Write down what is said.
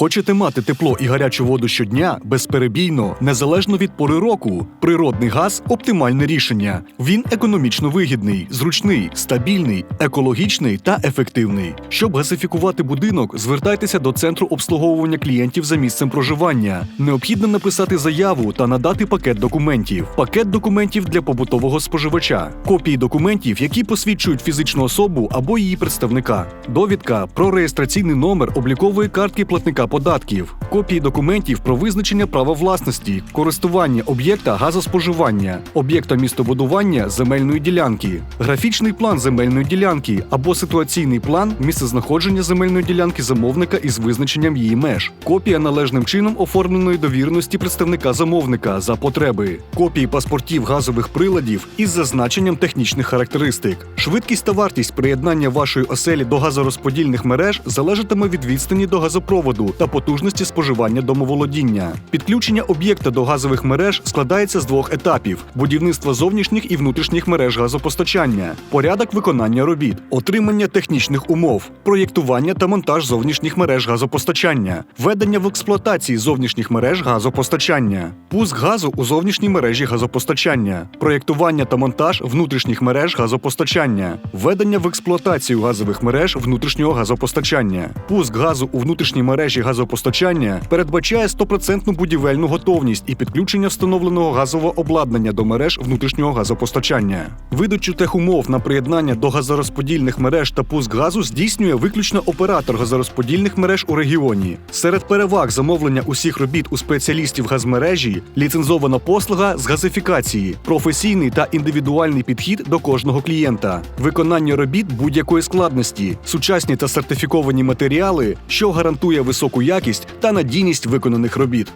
Хочете мати тепло і гарячу воду щодня безперебійно, незалежно від пори року. Природний газ оптимальне рішення. Він економічно вигідний, зручний, стабільний, екологічний та ефективний. Щоб газифікувати будинок, звертайтеся до центру обслуговування клієнтів за місцем проживання. Необхідно написати заяву та надати пакет документів. Пакет документів для побутового споживача, копії документів, які посвідчують фізичну особу або її представника, довідка про реєстраційний номер облікової картки платника податків, копії документів про визначення права власності, користування об'єкта газоспоживання, об'єкта містобудування земельної ділянки, графічний план земельної ділянки або ситуаційний план місцезнаходження земельної ділянки замовника із визначенням її меж, копія належним чином оформленої довіреності представника замовника за потреби, копії паспортів газових приладів із зазначенням технічних характеристик. Швидкість та вартість приєднання вашої оселі до газорозподільних мереж залежатиме від відстані до газопроводу та потужності споживання домоволодіння. Підключення об'єкта до газових мереж складається з двох етапів: будівництво зовнішніх і внутрішніх мереж газопостачання, порядок виконання робіт, отримання технічних умов, проєктування та монтаж зовнішніх мереж газопостачання, введення в експлуатації зовнішніх мереж газопостачання, пуск газу у зовнішні мережі газопостачання, проєктування та монтаж внутрішніх мереж газопостачання, введення в експлуатацію газових мереж внутрішнього газопостачання, пуск газу у внутрішні мережі газопостачання передбачає 100% будівельну готовність і підключення встановленого газового обладнання до мереж внутрішнього газопостачання. Видачу техумов на приєднання до газорозподільних мереж та пуск газу здійснює виключно оператор газорозподільних мереж у регіоні. Серед переваг замовлення усіх робіт у спеціалістів газмережі ліцензована послуга з газифікації, професійний та індивідуальний підхід до кожного клієнта, виконання робіт будь-якої складності, сучасні та сертифіковані матеріали, що гарантує високу якість та надійність виконаних робіт.